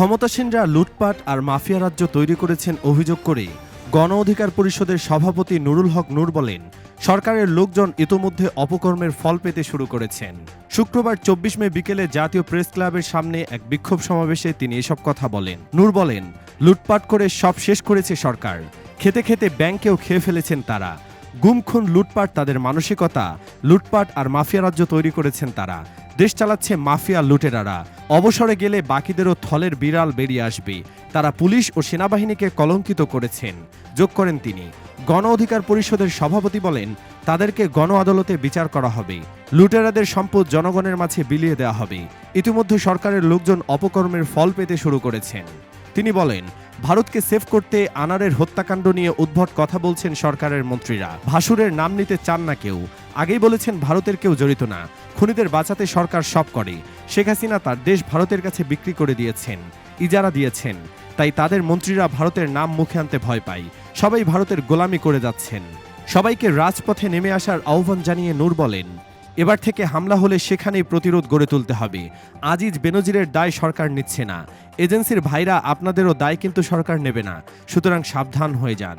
ক্ষমতাসীনরা লুটপাট আর মাফিয়া রাজ্য তৈরি করেছেন অভিযোগ করে গণ অধিকার পরিষদের সভাপতি নুরুল হক নূর বলেন, সরকারের লোকজন ইতোমধ্যে অপকর্মের ফল পেতে শুরু করেছেন। শুক্রবার চব্বিশ মে বিকেলে জাতীয় প্রেস ক্লাবের সামনে এক বিক্ষোভ সমাবেশে তিনি এসব কথা বলেন। নূর বলেন, লুটপাট করে সব শেষ করেছে সরকার। খেতে খেতে ব্যাংকেও খেয়ে ফেলেছেন তারা। গুমখুন লুটপাট তাদের মানসিকতা, লুটপাট আর মাফিয়া রাজ্য তৈরি করেছেন তারা। দেশ চালাচ্ছে মাফিয়া লুটেরারা। অবসরে গেলে বাকিদেরও থলের বিড়াল বেরিয়ে আসবে। তারা পুলিশ ও সেনাবাহিনীকে কলঙ্কিত করেছেন। যোগ করেন তিনি। গণ অধিকার পরিষদের সভাপতি বলেন, তাদেরকে গণ আদালতে বিচার করা হবে। লুটেরাদের সম্পদ জনগণের মাঝে বিলিয়ে দেওয়া হবে। ইতিমধ্যে সরকারের লোকজন অপকর্মের ফল পেতে শুরু করেছেন। তিনি বলেন, ভারতকে সেভ করতে আনারের হত্যাকাণ্ড নিয়ে উদ্ভট কথা বলছেন সরকারের মন্ত্রীরা। ভাসুরের নাম নিতে চান না কেউ। আগেই বলেছেন, ভারতের কেউ জড়িত না। খুনিদের বাঁচাতে সরকার সব করে। শেখ হাসিনা তার দেশ ভারতের কাছে বিক্রি করে দিয়েছেন, ইজারা দিয়েছেন। তাই তাদের মন্ত্রীরা ভারতের নাম মুখে আনতে ভয় পায়। সবাই ভারতের গোলামি করে যাচ্ছেন। সবাইকে রাজপথে নেমে আসার আহ্বান জানিয়ে নূর বলেন, এবার থেকে হামলা হলে সেখানেই প্রতিরোধ গড়ে তুলতে হবে। আজিজ বেনজিরের দায় সরকার নিচ্ছে না। এজেন্সির ভাইরা আপনাদেরও দায় কিন্তু সরকার নেবে না। সুতরাং সাবধান হয়ে যান।